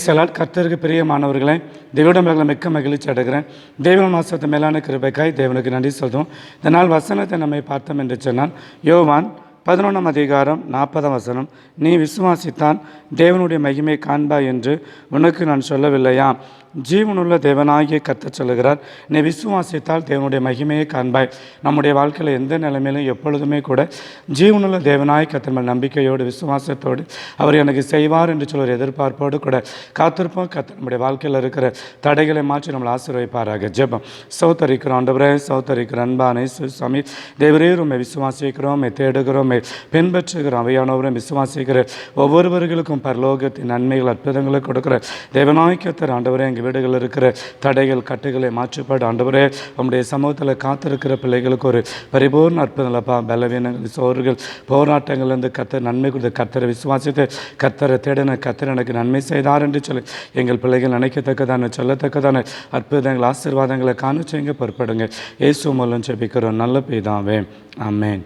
Salad கர்த்தருக்கு பிரியமானவர்களே தேவனிடமில் மிக்க மகிழ்ச்சி அடைகிறேன். தேவன் மாசத்தை மேலான கிருபைக்காய் தேவனுக்கு நன்றி சொல்கிறோம். இந்த நாள் வசனத்தை நம்மை பார்த்தோம் என்று சொன்னால் யோவான் பதினொன்றாம் அதிகாரம் நாற்பதாம் வசனம் நீ விசுவாசித்தான் தேவனுடைய மகிமை காண்பாய் என்று உனக்கு நான் சொல்லவில்லையா? ஜீவனுள்ள தேவனாகிய கத்த சொல்லுகிறார் நீ விசுவாசித்தால் தேவனுடைய மகிமையை காண்பாய். நம்முடைய வாழ்க்கையில் எந்த நிலைமையிலும் எப்பொழுதுமே கூட ஜீவனுள்ள தேவனாய் கர்த்தர் மேல் நம்பிக்கையோடு விசுவாசத்தோடு அவர் எனக்கு செய்வார் என்று சொல்ல ஒரு எதிர்பார்ப்போடு கூட காத்திருப்போம். கத்த நம்முடைய வாழ்க்கையில் இருக்கிற தடைகளை மாற்றி நம்மளை ஆசீர்வைப்பாராக ஜெபம். சௌத்தரிக்கிறோம் ஆண்டவரே சௌத்தரிக்கிற அன்பானை சுவாமி. தேவரே உண்மை விசுவாசிக்கிறோம் தேடுகிறோம் உம்மை பின்பற்றுகிற அவையானவரும் விசுவாசிக்கிற ஒவ்வொருவர்களுக்கும் பரலோகத்தின் நன்மைகள் அற்புதங்களை கொடுக்குற தேவநாயக்கத்தர் ஆண்டவரே எங்கள் வீடுகளில் இருக்கிற தடைகள் கட்டுகளை மாற்றுப்பாடு. ஆண்டவரே நம்முடைய சமூகத்தில் காத்திருக்கிற பிள்ளைகளுக்கு ஒரு பரிபூர்ண அற்புதங்களப்பா பலவீனங்கள் சோறுகள் போராட்டங்கள்லேருந்து கத்தர் நன்மை கொடுத்து கத்தரை விசுவாசித்து கத்தரை தேடின கத்தர் எனக்கு நன்மை செய்தார் என்று சொல்லி எங்கள் பிள்ளைகள் நினைக்கத்தக்கதான சொல்லத்தக்கதான அற்புதங்கள் ஆசீர்வாதங்களை காணிச்சு எங்கே பொறுப்படுங்க. இயேசு மூலம் ஜெபிக்கிறோம். நல்ல பிதாவே. அம்மேன்